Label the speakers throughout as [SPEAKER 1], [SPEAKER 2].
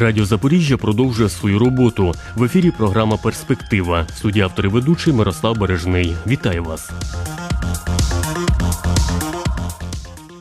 [SPEAKER 1] Радіо Запоріжжя продовжує свою роботу. В ефірі програма Перспектива. Студія автор ведучий Мирослав Бережний. Вітаю вас.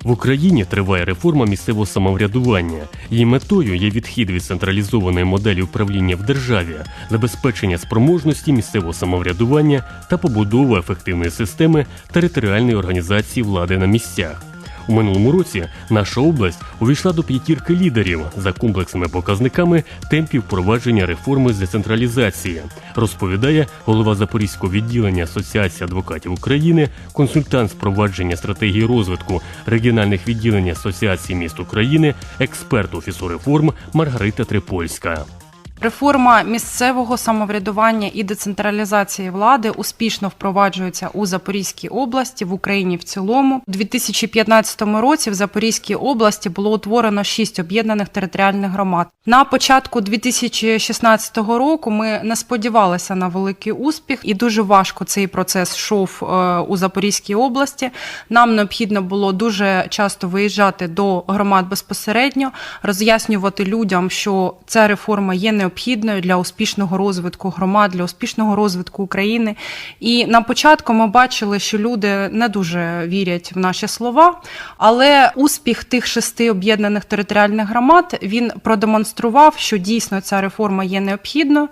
[SPEAKER 1] В Україні триває реформа місцевого самоврядування. Її метою є відхід від централізованої моделі управління в державі, забезпечення спроможності місцевого самоврядування та побудова ефективної системи територіальної організації влади на місцях. У минулому році наша область увійшла до п'ятірки лідерів за комплексними показниками темпів впровадження реформи з децентралізації, розповідає голова Запорізького відділення Асоціації адвокатів України, консультант з впровадження стратегії розвитку регіональних відділень Асоціації міст України, експерт офісу реформ Маргарита Трипольська.
[SPEAKER 2] Реформа місцевого самоврядування і децентралізації влади успішно впроваджується у Запорізькій області в Україні в цілому. У 2015 році в Запорізькій області було утворено шість об'єднаних територіальних громад. На початку 2016 року ми не сподівалися на великий успіх, і дуже важко цей процес йшов е, у Запорізькій області. Нам необхідно було дуже часто виїжджати до громад безпосередньо, роз'яснювати людям, що ця реформа є необхідною для успішного розвитку громад, для успішного розвитку України. І на початку ми бачили, що люди не дуже вірять в наші слова, але успіх тих шести об'єднаних територіальних громад він продемонстрував, що дійсно ця реформа є необхідною.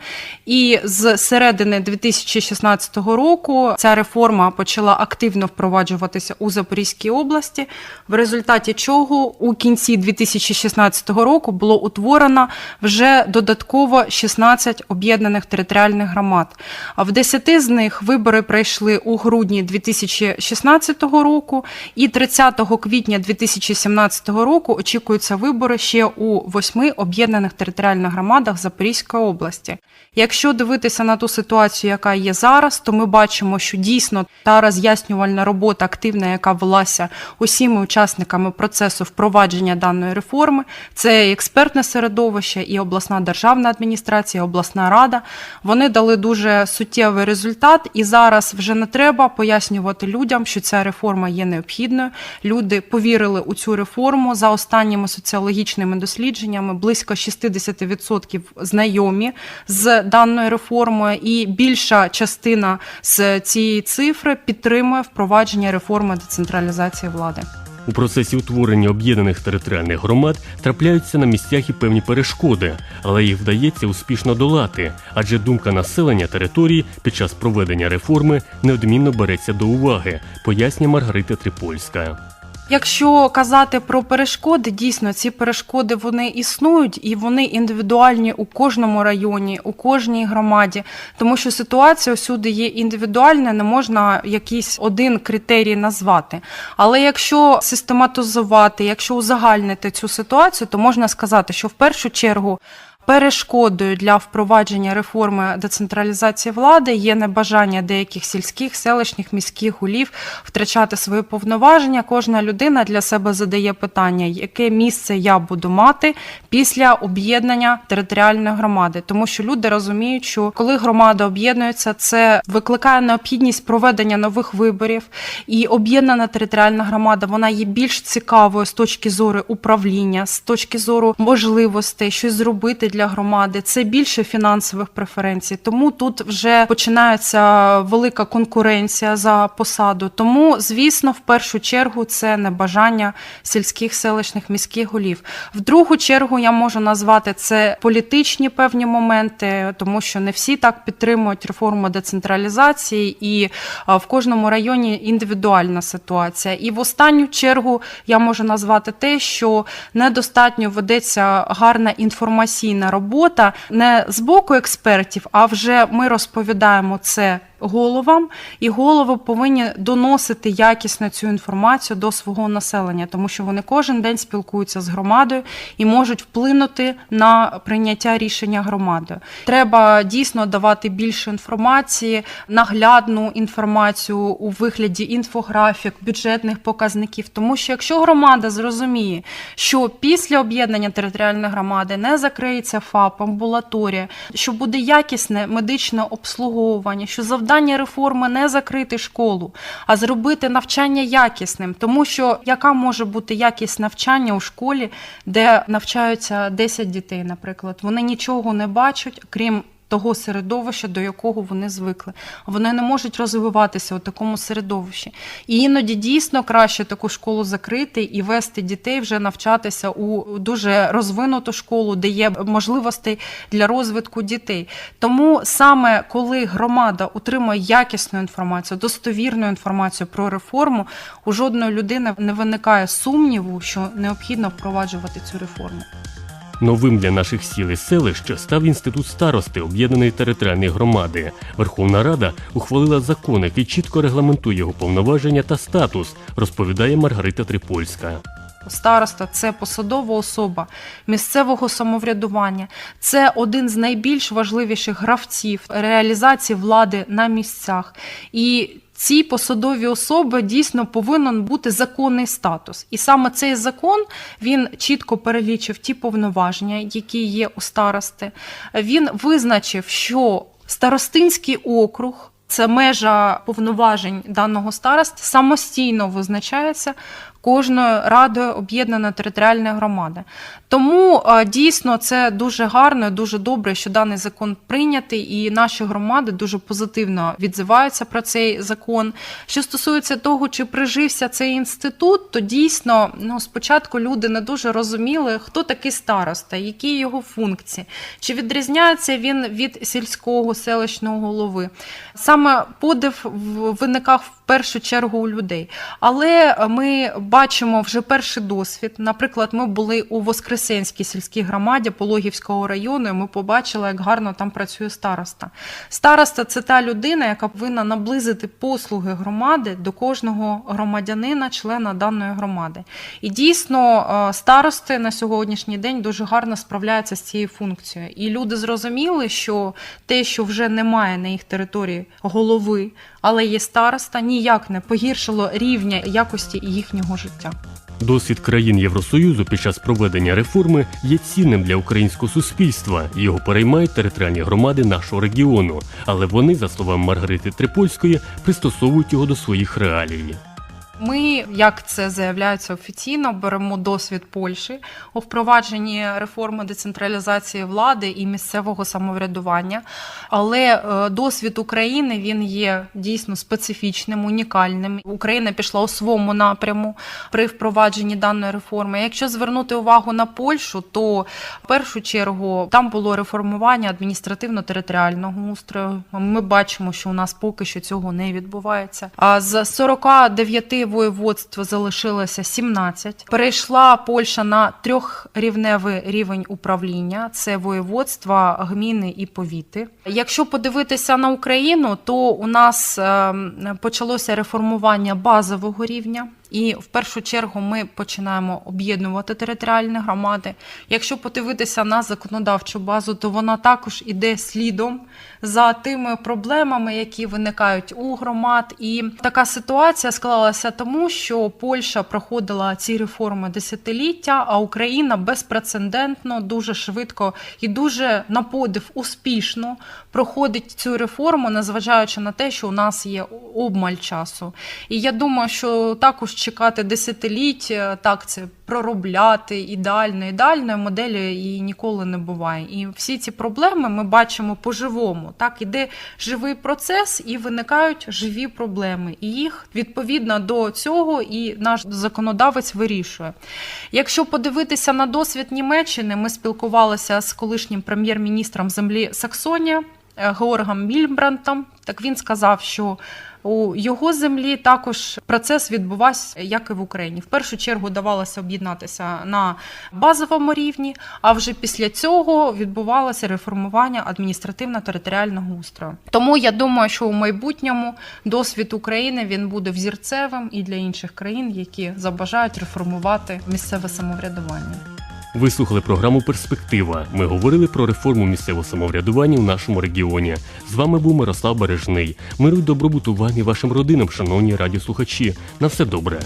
[SPEAKER 2] І з середини 2016 року ця реформа почала активно впроваджуватися у Запорізькій області, в результаті чого у кінці 2016 року було утворено вже додатково 16 об'єднаних територіальних громад. А в 10 з них вибори пройшли у грудні 2016 року, і 30 квітня 2017 року очікуються вибори ще у восьми об'єднаних територіальних громадах Запорізької області. Якщо дивитися на ту ситуацію, яка є зараз, то ми бачимо, що дійсно та роз'яснювальна робота активна, яка велася усіма учасниками процесу впровадження даної реформи, це експертне середовище, і обласна державна адміністрація, обласна рада. Вони дали дуже суттєвий результат, і зараз вже не треба пояснювати людям, що ця реформа є необхідною. Люди повірили у цю реформу за останніми соціологічними дослідженнями. Близько 60% знайомі з даною реформою, і більша частина з цієї цифри підтримує впровадження реформи децентралізації влади.
[SPEAKER 1] У процесі утворення об'єднаних територіальних громад трапляються на місцях і певні перешкоди, але їх вдається успішно долати, адже думка населення території під час проведення реформи неодмінно береться до уваги, пояснює Маргарита Трипольська.
[SPEAKER 2] Якщо казати про перешкоди, дійсно ці перешкоди вони існують і вони індивідуальні у кожному районі, у кожній громаді, тому що ситуація всюди є індивідуальна, не можна якийсь один критерій назвати. Але якщо систематизувати, якщо узагальнити цю ситуацію, то можна сказати, що в першу чергу. Перешкодою для впровадження реформи децентралізації влади є небажання деяких сільських, селищних, міських голів втрачати свої повноваження. Кожна людина для себе задає питання, яке місце я буду мати після об'єднання територіальної громади, тому що люди розуміють, що коли громада об'єднується, це викликає необхідність проведення нових виборів, і об'єднана територіальна громада вона є більш цікавою з точки зору управління, з точки зору можливостей, щось зробити для громади. Це більше фінансових преференцій. Тому тут вже починається велика конкуренція за посаду. Тому, звісно, в першу чергу це небажання сільських селищних міських голів. В другу чергу я можу назвати це політичні певні моменти, тому що не всі так підтримують реформу децентралізації, і в кожному районі індивідуальна ситуація. І в останню чергу я можу назвати те, що недостатньо ведеться гарна інформаційна робота. Не з боку експертів, а вже ми розповідаємо це головам, і голови повинні доносити якісно цю інформацію до свого населення, тому що вони кожен день спілкуються з громадою і можуть вплинути на прийняття рішення громадою. Треба дійсно давати більше інформації, наглядну інформацію у вигляді інфографік, бюджетних показників. Тому що якщо громада зрозуміє, що після об'єднання територіальної громади не закриється ФАП, амбулаторія, що буде якісне медичне обслуговування, що завдання завдання реформи не закрити школу, а зробити навчання якісним. Тому що яка може бути якість навчання у школі, де навчаються 10 дітей, наприклад, вони нічого не бачать, крім того середовища, до якого вони звикли. Вони не можуть розвиватися у такому середовищі. І іноді дійсно краще таку школу закрити і вести дітей вже навчатися у дуже розвинуту школу, де є можливості для розвитку дітей. Тому саме коли громада отримує якісну інформацію, достовірну інформацію про реформу, у жодної людини не виникає сумніву, що необхідно впроваджувати цю реформу.
[SPEAKER 1] Новим для наших сіл і селищ став інститут старости об'єднаної територіальної громади. Верховна Рада ухвалила закон, який чітко регламентує його повноваження та статус, розповідає Маргарита Трипольська.
[SPEAKER 2] Староста це посадова особа місцевого самоврядування. Це один з найбільш важливіших гравців реалізації влади на місцях. І цій посадовій особи дійсно повинен бути законний статус. І саме цей закон він чітко перелічив ті повноваження, які є у старости. Він визначив, що старостинський округ. Це межа повноважень даного старости самостійно визначається кожною радою об'єднаної територіальної громади. Тому е, дійсно це дуже гарно, дуже добре, що даний закон прийнятий, і наші громади дуже позитивно відзиваються про цей закон. Що стосується того, чи прижився цей інститут, то дійсно ну, спочатку люди не дуже розуміли, хто такий староста, які його функції, чи відрізняється він від сільського селищного голови. Саме подив виникав в першу чергу у людей. Але ми бачимо вже перший досвід. Наприклад, ми були у Воскресенській сільській громаді Пологівського району. і Ми побачили, як гарно там працює староста. Староста це та людина, яка повинна наблизити послуги громади до кожного громадянина, члена даної громади. І дійсно, е, старости на сьогоднішній день дуже гарно справляються з цією функцією. І люди зрозуміли, що те, що вже немає на їх території голови, але є староста, ніяк не погіршило рівня якості їхнього життя.
[SPEAKER 1] Досвід країн Євросоюзу під час проведення реформи є цінним для українського суспільства. Його переймають територіальні громади нашого регіону, але вони, за словами Маргарити Трипольської, пристосовують його до своїх реалій.
[SPEAKER 2] Ми, як це заявляється офіційно, беремо досвід Польщі у впровадженні реформи децентралізації влади і місцевого самоврядування. Але е, досвід України він є дійсно специфічним, унікальним. Україна пішла у своєму напряму при впровадженні даної реформи. Якщо звернути увагу на Польщу, то в першу чергу там було реформування адміністративно-територіального устрою. Ми бачимо, що у нас поки що цього не відбувається. А з 49 воєводств залишилося 17. Перейшла Польща на трьохрівневий рівень управління: це воєводства, гміни і повіти. Якщо подивитися на Україну, то у нас ем, почалося реформування базового рівня. І в першу чергу ми починаємо об'єднувати територіальні громади. Якщо подивитися на законодавчу базу, то вона також іде слідом за тими проблемами, які виникають у громад. І така ситуація склалася тому, що Польща проходила ці реформи десятиліття, а Україна безпрецедентно, дуже швидко і дуже на подив успішно проходить цю реформу, незважаючи на те, що у нас є обмаль часу. І я думаю, що також чекати десятиліть, так це проробляти ідеально, ідеальної моделі і ніколи не буває. І всі ці проблеми ми бачимо по-живому. Так іде живий процес і виникають живі проблеми. І їх відповідно до цього і наш законодавець вирішує. Якщо подивитися на досвід Німеччини, ми спілкувалися з колишнім прем'єр-міністром землі Саксонія. е, Георгом Мільбрантом, так він сказав, що у його землі також процес відбувався, як і в Україні. В першу чергу давалося об'єднатися на базовому рівні, а вже після цього відбувалося реформування адміністративно-територіального устрою. Тому я думаю, що у майбутньому досвід України він буде взірцевим і для інших країн, які забажають реформувати місцеве самоврядування.
[SPEAKER 1] Ви слухали програму Перспектива. Ми говорили про реформу місцевого самоврядування в нашому регіоні. З вами був Мирослав Бережний. Миру й добробуту вам і вашим родинам, шановні радіослухачі. На все добре.